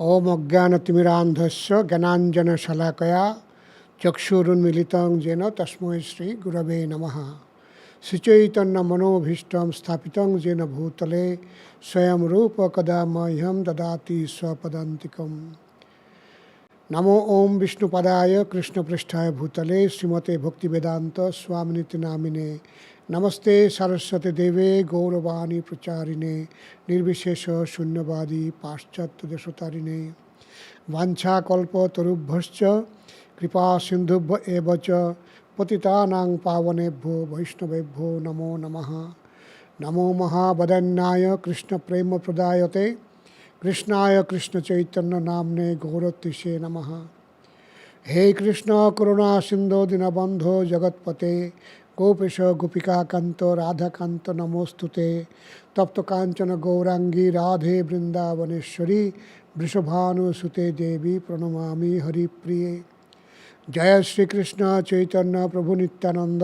ওম অজ্ঞানতিমিরান্ধস্য জ্ঞানাঞ্জনশলাকয়া চক্ষুরুন্মিলিতং যেন তস্মৈ শ্রী গুরবে নমঃ। শ্রীচৈতন্য মনোভীষ্টং স্থাপিতং যেন ভূতলে স্বয়ং রূপ কদা মह्यं দদাতি স্বপদান্তিকম। নমো ওম বিষ্ণুপদায় কৃষ্ণপৃষ্ঠায় ভূতলে শ্রীমতে ভক্তিবেদান্ত স্বামিনীতি নামিনে नमस्ते सरस्वती देवे, गौरवाणी प्रचारिणे, निर्विशेष शून्यवादी पाश्चात्य देशतारिणे तरुभ्य कृपा सिंधुभ्य एव च, पतितानां पावनेभ्यो वैष्णवेभ्यो नमो नमः। नमो महाबदन्नाय कृष्ण प्रेम प्रदायते कृष्णाय कृष्णचैतन्यनाम्ने गौरतिशे नमः। हे कृष्ण करुणा सिंधो दीनबंधो जगत्पते গোপেশ গোপিকাকান্ত রাধাকান্ত নমস্তুতে তপ্ত কাঞ্চন গৌরাঙ্গী রাধে বৃন্দাবনেশ্বরী বৃষভানুসুতে দেবী প্রণমামি হরিপ্রিয়ে জয় শ্রীকৃষ্ণ চৈতন্য প্রভু নিত্যানন্দ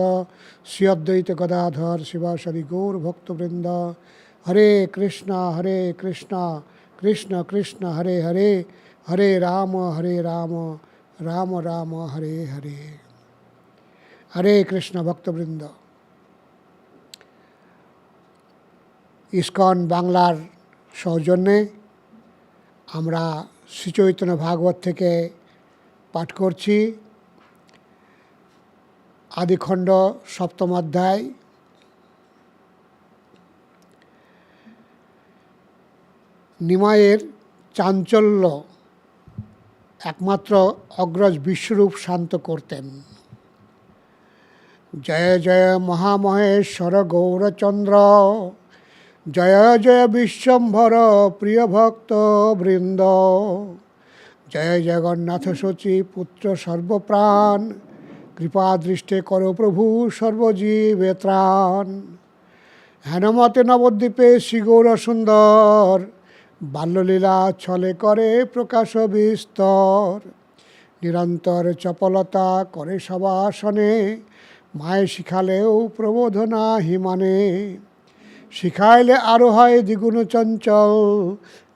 শ্রী অদ্বৈত গদাধর শিবাসাদি গৌর ভক্তবৃন্দ হরে কৃষ্ণ হরে কৃষ্ণ কৃষ্ণ কৃষ্ণ হরে হরে হরে রাম হরে রাম রাম রাম হরে হরে হরে কৃষ্ণ ভক্তবৃন্দ। ইস্কন বাংলার সৌজন্যে আমরা শ্রীচৈতন্য ভাগবত থেকে পাঠ করছি। আদিখণ্ড সপ্তম অধ্যায়। নিমায়ের চাঞ্চল্য একমাত্র অগ্রজ বিশ্বরূপ শান্ত করতেন। জয় জয় মহামহেশ্বর গৌরচন্দ্র, জয় জয় বিশ্বম্ভর প্রিয় ভক্ত বৃন্দ, জয় জগন্নাথ সচি পুত্র সর্বপ্রাণ, কৃপা দৃষ্টে করো প্রভু সর্বজীবে ত্রাণ। হেনমতে নবদ্বীপে শ্রীগৌর সুন্দর, বাল্যলীলা ছলে করে প্রকাশ বিস্তর। নিরন্তর চপলতা করে সবাসনে মায়ে শিখালেও প্রবোধনা হিমানে শিখাইলে আরও হয় দ্বিগুণ চঞ্চল,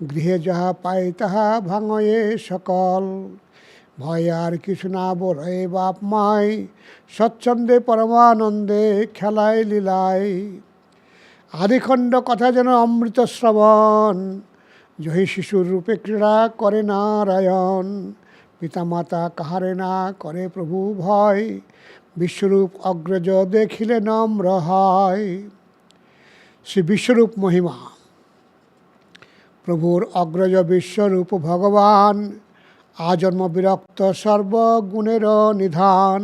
গৃহে যাহা পাই তাহা ভাঙয়ে সকল। ভয় আর কিছু না বলে বাপ মাই, স্বচ্ছন্দে পরমানন্দে খেলায় লীলায় আদিখণ্ড কথা যেন অমৃত শ্রবণ জহি শিশুর রূপে ক্রীড়া করে নারায়ণ। পিতামাতা কাহারে না করে প্রভু ভয় বিশ্বরূপ অগ্রজ দেখিলে নম্র হয় শ্রী বিশ্বরূপ মহিমা। প্রভুর অগ্রজ বিশ্বরূপ ভগবান, আজন্ম বিরক্ত সর্বগুণের নিধান।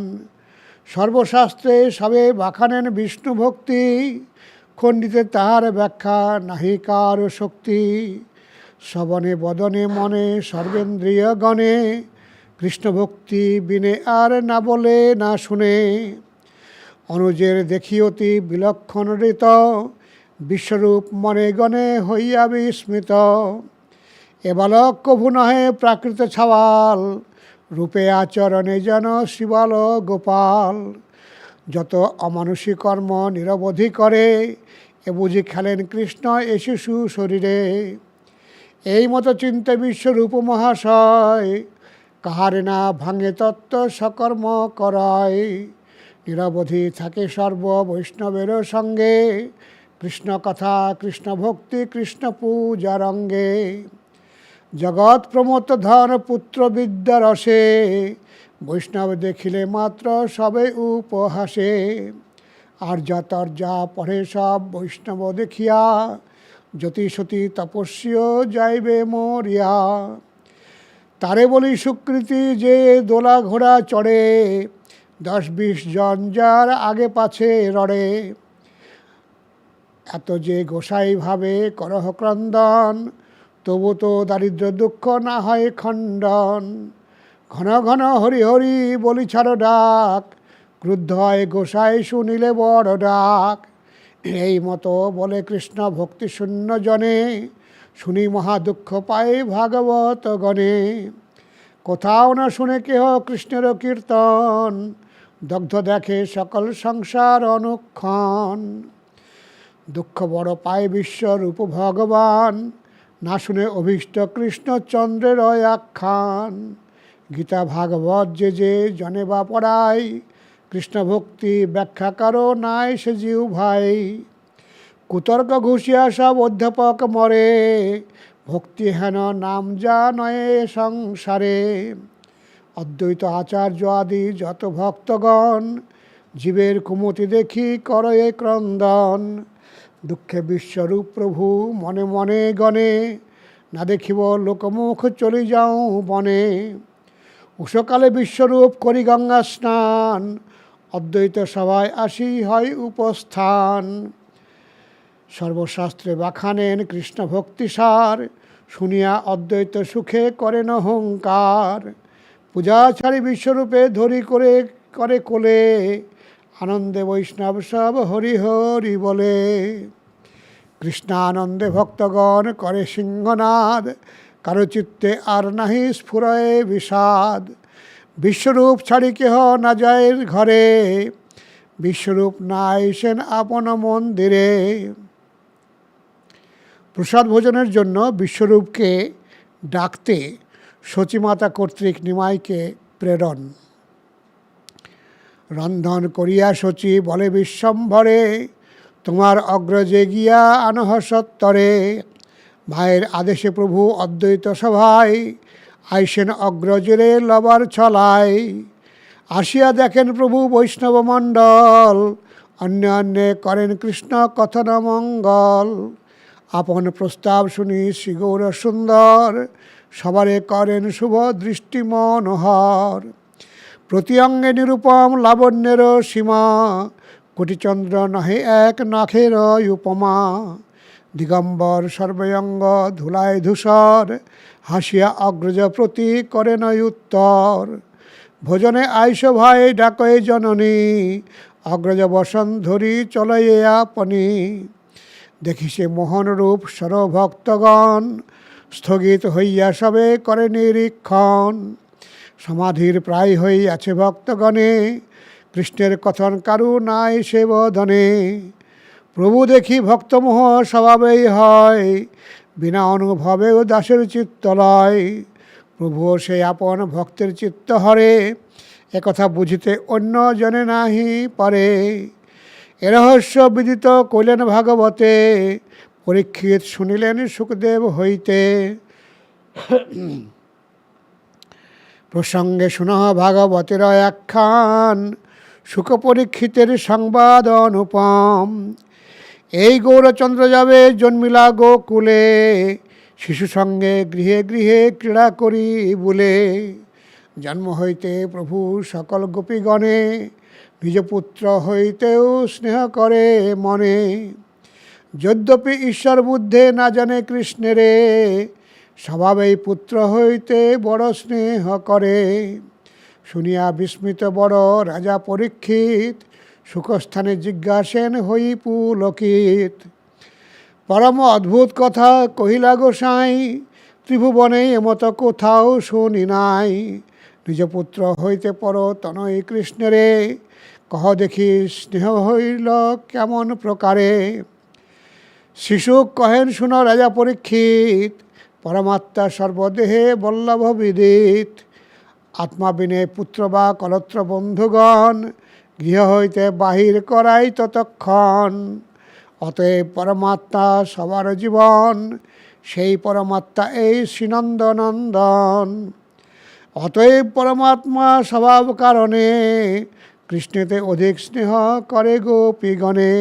সর্বশাস্ত্রে সবে বাখানেন বিষ্ণু ভক্তি, খণ্ডিতে তাহার ব্যাখ্যা নাহিকার শক্তি। শ্রবণে বদনে মনে সর্বেন্দ্রিয় গণে কৃষ্ণ ভক্তি বিনে আর না বলে, না শুনে। অনুজের দেখি অতি বিলক্ষণ ঋত বিশ্বরূপ মনে গণে হইয়া বিস্মিত। এ বালক কভু নহে প্রাকৃত ছাওয়াল, রূপে আচরণে যেন শিবাল গোপাল। যত অমানুষী কর্ম নিরবধি করে, এ বুঝি খেলেন কৃষ্ণ এ শিশু শরীরে। এই মতো চিন্তা বিশ্বরূপ মহাশয় কাহারে না ভাঙে তত্ত্ব সকর্ম করায় নিরবধি থাকে সর্ব বৈষ্ণবের সঙ্গে। কৃষ্ণ কথা, কৃষ্ণ ভক্তি, কৃষ্ণ পূজা রঙ্গে জগৎ প্রমোত ধন পুত্র বিদ্যা রসে। বৈষ্ণব দেখিলে মাত্র সবে উপহাসে। আর যা পড়ে সব বৈষ্ণব দেখিয়া, জ্যোতিষতী তপস্য যাইবে মরিয়া। তারে বলি সুকৃতি যে দোলা ঘোড়া চড়ে, দশ বিশ জন যার আগে পাছে রড়ে। এত যে গোসাই ভাবে করহ ক্রন্দন, তবু তো দারিদ্র দুঃখ না হয় খণ্ডন। ঘন ঘন হরি হরি বলি ছাড়ো ডাক, ক্রুদ্ধ হয় গোসাই শুনিলে বড় ডাক। এই মতো বলে কৃষ্ণ ভক্তি শূন্য জনে। শুনি মহা দুঃখ পায় ভাগবত গণে। কোথাও না শুনে কেহ কৃষ্ণের কীর্তন, দগ্ধ দেখে সকল সংসার অনুক্ষণ। দুঃখ বড় পায় বিশ্বরূপ ভগবান, না শুনে অভীষ্ট কৃষ্ণচন্দ্রের আখ্যান। গীতা ভাগবত যে যে জনে বা পড়াই কৃষ্ণ ভক্তি ব্যাখ্যা করো নাই সে জিউ ভাই কুতর্ক ঘুষিয়া সব অধ্যাপক মরে। ভক্তি হেন নাম যা নয় সংসারে। অদ্বৈত আচার্য আদি যত ভক্তগণ, জীবের কুমতি দেখি করয়ে ক্রন্দন। দুঃখে বিশ্বরূপ প্রভু মনে মনে গণে না দেখিব লোকমুখ চলি যাও বনে। উষকালে বিশ্বরূপ করি গঙ্গা স্নান, অদ্বৈত সভায় আসি হয় উপস্থান। সর্বশাস্ত্রে বাখানেন কৃষ্ণ ভক্তিসার, শুনিয়া অদ্বৈত সুখে করেন অহংকার। পূজা ছাড়ি বিশ্বরূপে ধরি করে করে কোলে, আনন্দে বৈষ্ণব সব হরি হরি বলে। কৃষ্ণানন্দে ভক্তগণ করে সিংহনাদ, কারও চিত্তে আর নাহি স্ফুরয়ে বিষাদ। বিশ্বরূপ ছাড়ি কেহ না যায় ঘরে, বিশ্বরূপ না আইসেন আপন মন্দিরে। প্রসাদ ভোজনের জন্য বিশ্বরূপকে ডাকতে সচিমাতা কর্তৃক নিমাইকে প্রেরণ। রন্ধন করিয়া সচি বলে, বিশ্বম্ভরে, তোমার অগ্রজে গিয়া আনহ সত্তরে। মায়ের আদেশে প্রভু অদ্বৈত সভায় আইসেন অগ্রজেরে লবার ছলায়। আসিয়া দেখেন প্রভু বৈষ্ণব মণ্ডল অন্য অন্যে করেন কৃষ্ণ কথন মঙ্গল আপন প্রস্তাব শুনি শ্রীগৌর সুন্দর। সবারে করেন শুভ দৃষ্টি মনোহর। প্রতি অঙ্গে নিরূপম লাবণ্যের সীমা। কোটিচন্দ্র নহে এক নাখের উপমা। দিগম্বর সর্বয়ঙ্গ ধুলায় ধূসর। হাসিয়া অগ্রজ প্রতি করে নয় উত্তর। ভোজনে আইস ভাই ডাকয়ে জননী। অগ্রজ বসন ধরি চলয়ে আপনি। দেখি সে মোহনরূপ সরভক্তগণ স্থগিত হইয়া সবে করে নিরীক্ষণ। সমাধির প্রায় হই আছে ভক্তগণে, কৃষ্ণের কথন কারু নাই সে বদনে প্রভু দেখি ভক্তমোহ স্বভাবেই হয়, বিনা অনুভবেও দাসের চিত্ত লয়। প্রভুও সে আপন ভক্তের চিত্ত হরে, একথা বুঝিতে অন্য জনে নাহি পারে। রহস্য বিদিত কইলেন ভাগবতে, পরীক্ষিত শুনিলেন সুখদেব হইতে। প্রসঙ্গে শুনহ ভাগবতের একখান সুখ পরীক্ষিতের সংবাদ অনুপম। এই গৌরচন্দ্র যাবে জন্মিলা গোকুলে, শিশু সঙ্গে গৃহে গৃহে ক্রীড়া করি বলে। জন্ম হইতে প্রভু সকল গোপীগণে নিজ পুত্র হইতেও স্নেহ করে মনে। যদ্যপি ঈশ্বর বুদ্ধে না জানে কৃষ্ণেরে স্বভাবেই পুত্র হইতে বড় স্নেহ করে। শুনিয়া বিস্মিত বড় রাজা পরীক্ষিত, সুখস্থানে জিজ্ঞাসেন হই পুলকিত। পরম অদ্ভুত কথা কহিলা গোসাই, ত্রিভুবনে এমত কোথাও শুনি নাই। নিজ পুত্র হইতে পর তনয় কৃষ্ণেরে কহ দেখি স্নেহ হইল কেমন প্রকারে? শিশু কহেন, শুন রাজা পরীক্ষিত, পরমাত্মা সর্বদেহে বল্লভ বিদিত। আত্মা বিনে পুত্র বা কলত্র বন্ধুগণ, গৃহ হইতে বাহির করাই ততক্ষণ। অতএব পরমাত্মা সবার জীবন, সেই পরমাত্মা এই শ্রীনন্দনন্দন। অতএব পরমাত্মা স্বভাব কারণে কৃষ্ণেতে অধিক স্নেহ করে গোপীগণে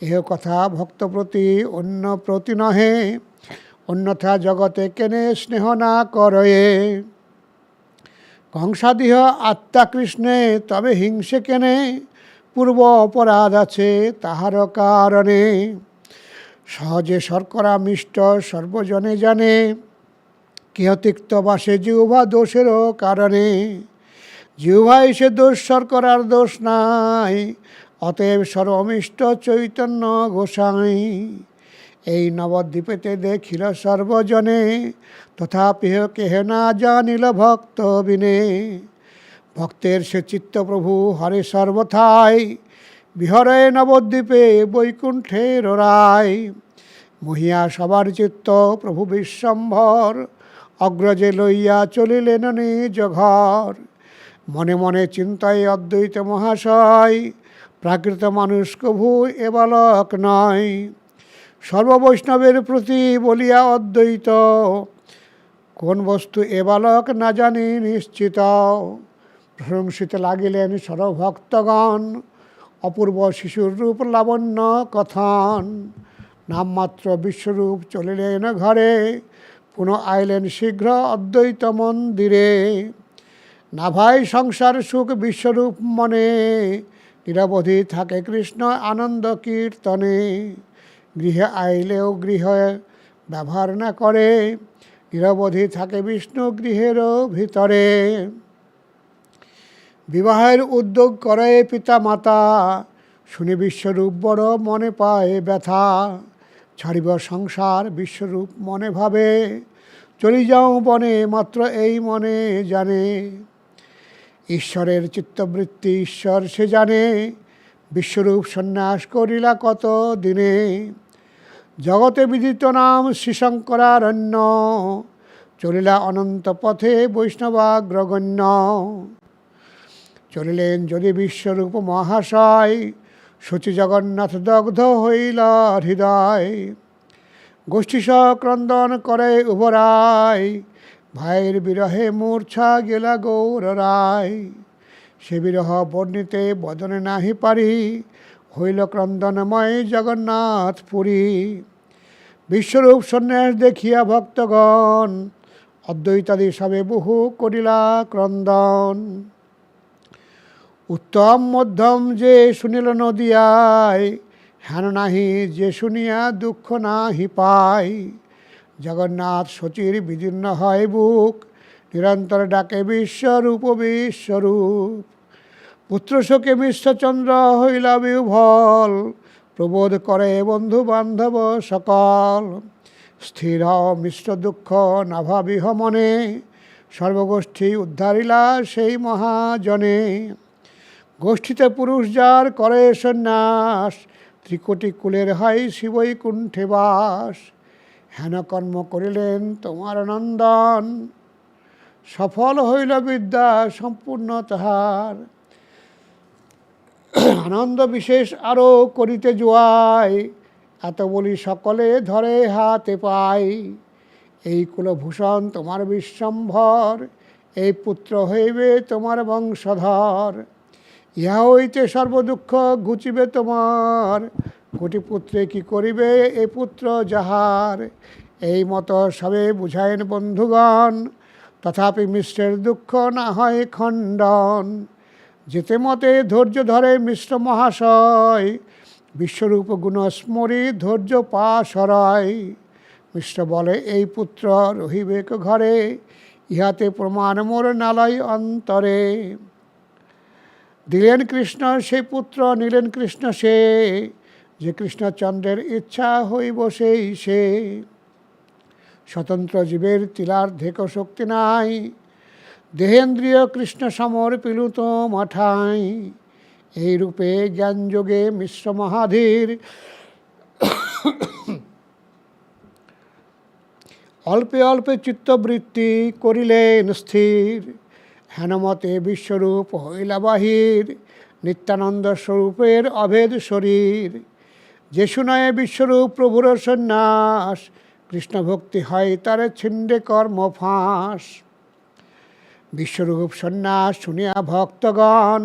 এহ কথা ভক্তপ্রতি অন্য প্রতি নহে। অন্যথা জগতে কেনে স্নেহ না করয়ে। কংসাদিহ আত্মা কৃষ্ণে, তবে হিংসে কেনে? পূর্ব অপরাধ আছে তাহার কারণে। সহজে শর্করা মিষ্ট সর্বজনে জানে। কেহ তিক্ত বাসে জিহ্বা দোষেরও কারণে। জিহ্বাই সে দোষ শর্করার দোষ নাই, অতএব সর্বমিষ্ট চৈতন্য গোসাই। এই নবদ্বীপেতে দেখিল সর্বজনে, তথাপি কেহ না জানিল ভক্ত বিনে। ভক্তের সে চিত্তপ্রভু হরে সর্বথাই, বিহরে নবদ্বীপে বৈকুণ্ঠের রায়। মহিয়া সবার চিত্ত প্রভু বিশ্বম্ভর, অগ্রজে লইয়া চলিলেন নিজ ঘর। মনে মনে চিন্তায় অদ্বৈত মহাশয়, প্রাকৃত মানুষ কভু এ বালক নয়। সর্ববৈষ্ণবের প্রতি বলিয়া অদ্বৈত, কোন বস্তু এ বালক না জানি নিশ্চিত। প্রশংসিত লাগিলেন সর্বভক্তগণ, অপূর্ব শিশুর রূপ লাবণ্য কথন। নামমাত্র বিশ্বরূপ চলিলেন ঘরে, পুনঃ আইলেন শীঘ্র অদ্বৈত মন্দিরে। নাভাই সংসার সুখ বিশ্বরূপ মনে, নিরবধি থাকে কৃষ্ণ আনন্দ কীর্তনে। গৃহে আইলেও গৃহে ব্যবহার না করে, নিরবধি থাকে বিষ্ণু গৃহেরও ভিতরে। বিবাহের উদ্যোগ করে পিতা মাতা শুনে বিশ্বরূপ বড় মনে পায় ব্যথা, ছাড়িব সংসার বিশ্বরূপ মনে ভাবে, চলি যাও বনে মাত্র এই মনে জানে। ঈশ্বরের চিত্তবৃত্তি ঈশ্বর সে জানে, বিশ্বরূপ সন্ন্যাস করিলা কত দিনে। জগতে বিদিত নাম শ্রীশঙ্করারণ্য, চলিলা অনন্ত পথে বৈষ্ণবাগ্রগণ্য। চলিলেন যদি বিশ্বরূপ মহাশয় সচি জগন্নাথ দগ্ধ হইল হৃদয়। গোষ্ঠী ক্রন্দন করে উভরায় ভাইয়ের বিরহে মূর্ছা গেলা গৌর রায়। সে বিরহ বর্ণিতে বদনে নাহি পারি, হইল ক্রন্দনময় জগন্নাথ পুরী বিশ্বরূপ সন্ন্যাস দেখিয়া ভক্তগণ, অদ্বৈতাদি সবে বহু করিলা ক্রন্দন। উত্তম মধ্যম যে শুনিল নদিয়ায়, হেন নাহি যে শুনিয়া দুঃখ নাহি পায়। জগন্নাথ সচির বিদীর্ণ হয় বুক, নিরন্তর ডাকে বিশ্বরূপ বিশ্বরূপ। পুত্র শোকে মিশ্রচন্দ্র হইলা বিভল প্রবোধ করে বন্ধু বান্ধব সকল। স্থির মিশ্র দুঃখ নাভাবিহ মনে, সর্বগোষ্ঠী উদ্ধারিলা সেই মহাজনে। গোষ্ঠীতে পুরুষ যার করে সন্ন্যাস, ত্রিকোটি কুলের হয় শিবই কুণ্ঠে বাস। হেন কর্ম করিলেন তোমার নন্দন। সফল হইল বিদ্যা সম্পূর্ণ তাহার। আনন্দ বিশেষ আরও করিতে জোয়াই, এত বলি সকলে ধরে হাতে পাই। এই কুলভূষণ তোমার বিশ্বম্ভর, এই পুত্র হইবে তোমার বংশধর। ইহা হইতে সর্বদুঃখ ঘুচিবে তোমার কোটি পুত্রে কি করিবে এ পুত্র যাহার? এই মতো সবে বুঝায়েন বন্ধুগণ, তথাপি মিশ্রের দুঃখ না হয় খণ্ডন। যেতে মতে ধৈর্য ধরে মিশ্র মহাশয়, বিশ্বরূপ গুণ স্মরি ধৈর্য পা সরায় মিশ্র বলে, এই পুত্র রহিবেক ঘরে? ইহাতে প্রমাণ মোর নালয় অন্তরে। দিলেন কৃষ্ণ সেই পুত্র, নিলেন কৃষ্ণ সে। যে কৃষ্ণচন্দ্রের ইচ্ছা হইব সেই সে। স্বতন্ত্র জীবের তিলার ধেক শক্তি নাই, দেহেন্দ্রীয় কৃষ্ণ সমর পিলুত মাঠাই। এই রূপে জ্ঞানযোগে মিশ্র মহাধীর। অল্পে অল্পে চিত্তবৃত্তি করিলেন স্থির। হেনমতে বিশ্বরূপ হইলা বাহির, নিত্যানন্দ স্বরূপের অভেদ শরীর। যে শুনায় বিশ্বরূপ প্রভুর সন্ন্যাস, কৃষ্ণ ভক্তি হয় তার ছিন্ডে কর্ম ফাঁস। বিশ্বরূপ সন্ন্যাস শুনিয়া ভক্তগণ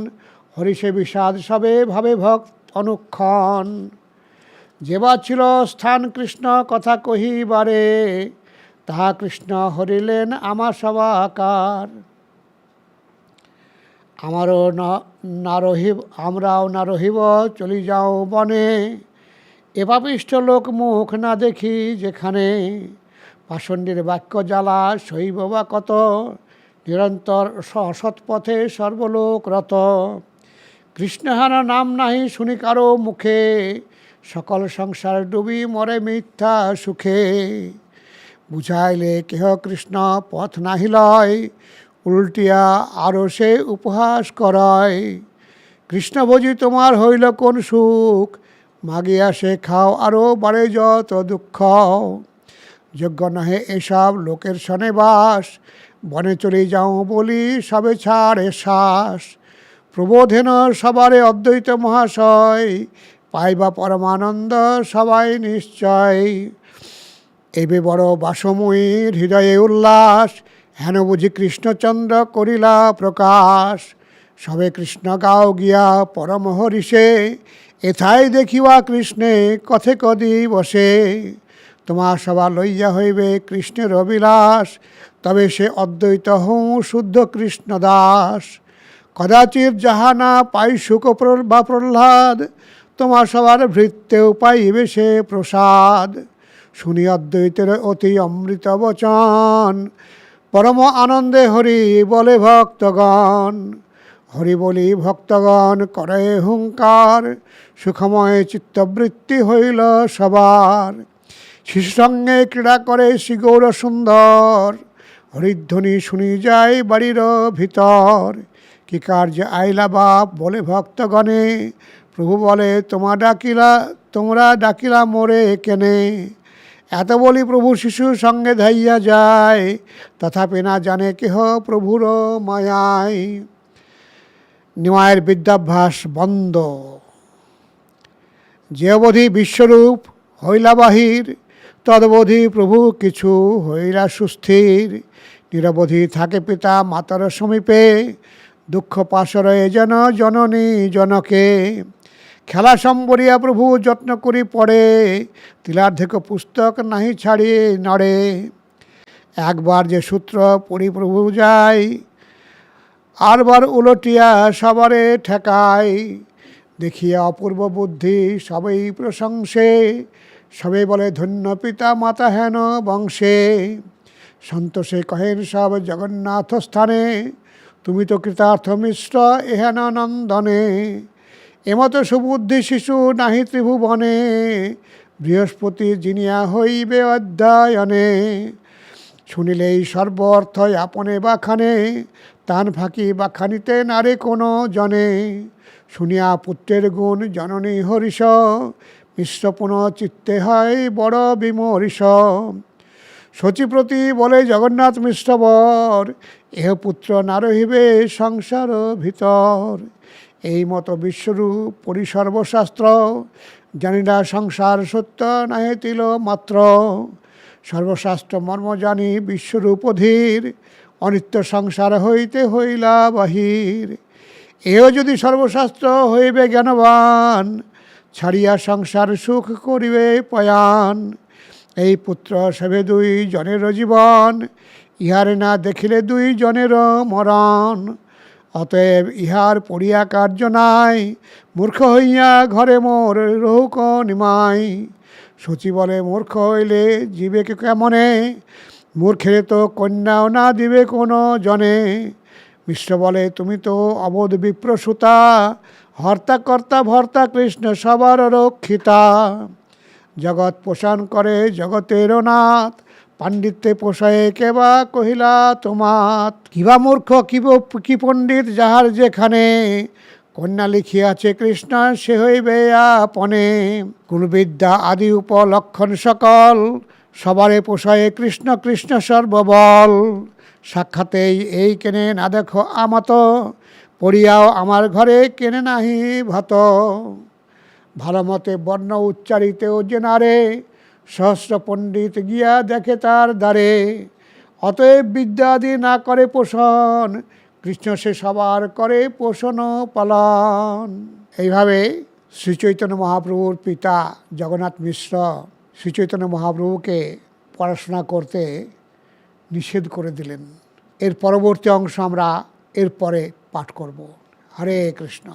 হরিষে বিষাদ সবে ভাবে ভক্ত অনুক্ষণ। যেবা ছিল স্থান কৃষ্ণ কথা কহিবারে, তাহা কৃষ্ণ হরিলেন আমার সবাকার আমারও না রহিব, আমরাও না রহিব, চলি যাও বনে। এপাপিষ্ট লোক মুখ না দেখি যেখানে পাষণ্ডের বাক্য জ্বালা শৈব বা কত নিরন্তর সৎ পথে সর্বলোক রত কৃষ্ণহারা নাম নাহি শুনি কারও মুখে, সকল সংসার ডুবি মরে মিথ্যা সুখে। বুঝাইলে কেহ কৃষ্ণ পথ নাহি লয়, উল্টিয়া আরও সে উপহাস করায়। কৃষ্ণভোজি তোমার হইল কোন সুখ মাগিয়া সে খাও আরও বাড়ে যত দুঃখ। যোগ্য নহে এসব লোকের সনে বাস বনে চলে যাও বলি সবে ছাড়ে শ্বাস। প্রবোধেন সবারে অদ্বৈত মহাশয়, পাইবা পরমানন্দ সবাই নিশ্চয়। এবে বড় বাসময়ীর হৃদয়ে উল্লাস, হেন বুঝি কৃষ্ণচন্দ্র করিলা প্রকাশ। সবে কৃষ্ণ গাও গিয়া পরম হরিষে এথাই দেখিবা কৃষ্ণে কথে কদি বসে। তোমার সভা লইয়া হইবে কৃষ্ণের অবিলাস তবে সে অদ্বৈত হৌ শুদ্ধ কৃষ্ণ দাস। কদাচিৎ যাহা না পাই সুখ বা প্রহ্লাদ, তোমার সবার ভৃত্যেও পাইবে সে প্রসাদ। শুনি অদ্বৈতের অতি অমৃত বচন, পরম আনন্দে হরি বলে ভক্তগণ। হরি বলি, ভক্তগণ, করে হুঙ্কার, সুখময় চিত্তবৃত্তি হইল সবার। শিশু সঙ্গে ক্রীড়া করে শ্রীগৌর সুন্দর। হরিধ্বনি শুনি যায় বাড়ির ভিতর। কি কার্য আইলা বাপ, বলে ভক্তগণে। প্রভু বলে, তোমা ডাকিলা, তোমরা ডাকিলা মোরে কেনে? এত বলি প্রভু শিশুর সঙ্গে ধাইয়া যায়। তথাপি না জানে কেহ প্রভুর মায়ায়। নিমায়ের বিদ্যাভ্যাস বন্ধ। যে অবধি বিশ্বরূপ হইলা বাহির, তদবধি প্রভু কিছু হইলা সুস্থির। নিরবধি থাকে পিতা মাতার সমীপে, দুঃখ পাশরয়ে যেন জননী জনকে। খেলা সম্বরিয়া প্রভু যত্ন করি পড়ে, তিলার্ধেক পুস্তক নাহি ছাড়ি নড়ে। একবার যে সূত্র পড়ি প্রভু যায় আরবার উলটিয়া সবারে ঠেকায় দেখিয়া অপূর্ব বুদ্ধি সবেই প্রশংসে সবে বলে, ধন্য পিতা মাতা হেন বংশে। সন্তোষে কহেন সব জগন্নাথ স্থানে, তুমি তো কৃতার্থ মিশ্র এহেন নন্দনে। এমতো সুবুদ্ধি শিশু নাহি ত্রিভুবনে, বৃহস্পতি জিনিয়া হইবে অধ্যয়নে। শুনিলেই সর্ব অর্থ আপনে বাখানে, তান ফাঁকি বাখানিতে নারে কোনো জনে। শুনিয়া পুত্রের গুণ জননী হরিষ মিশ্র পুনঃ চিত্তে হয় বড় বিমরিষ। শচীপ্রতি বলে জগন্নাথ মিশ্রবর, এহ পুত্র না রহিবে সংসার ভিতর। এই মতো বিশ্বরূপ পরিসর্বশাস্ত্র, জানি না সংসার সত্য নাহে তিল মাত্র সর্বশাস্ত্র মর্ম জানি, বিশ্বরূপ অনিত্য সংসার হইতে হইলা বাহির। এও যদি সর্বশাস্ত্র হইবে জ্ঞানবান, ছাড়িয়া সংসার সুখ করিবে পয়ান। এই পুত্র সেবে দুই জনের জীবন, ইহারে না দেখিলে দুই জনের মরণ। অতএব ইহার পড়িয়া কার্য নাই, মূর্খ হইয়া ঘরে মোর রহুক নিমাই। সচি বলে মূর্খ হইলে জীবে কে কেমনে? মূর্খের তো কন্যাও না দিবে কোনো জনে। মিশ্র বলে, তুমি তো অবোধ বিপ্রসুতা হর্তা কর্তা ভর্তা কৃষ্ণ সবার রক্ষিতা। জগৎ পোষণ করে জগতের নাথ, পাণ্ডিত্যে পোষায় কেবা কহিলা তোমাত? কিবা মূর্খ কিব কি পণ্ডিত, যাহার যেখানে কন্যা লিখিয়াছে, কৃষ্ণ, সে হইবে আপনে। কুলবিদ্যা আদি উপলক্ষণ সকল। সবারে পোষায় কৃষ্ণ কৃষ্ণ সর্ববল। সাক্ষাতেই এই কেনে না দেখো আমাত। পড়িয়াও আমার ঘরে কেনে নাহি ভাত। ভালো মতে বর্ণ উচ্চারিতেও যে নারে সহস্র পণ্ডিত গিয়া দেখে তার দ্বারে। অতএব বিদ্যাদি না করে পোষণ কৃষ্ণ সে সবার করে পোষণ পালন। এইভাবে শ্রীচৈতন্য মহাপ্রভুর পিতা জগন্নাথ মিশ্র শ্রীচৈতন্য মহাপ্রভুকে পড়াশোনা করতে নিষেধ করে দিলেন। এর পরবর্তী অংশ আমরা এরপরে পাঠ করব। হরে কৃষ্ণ।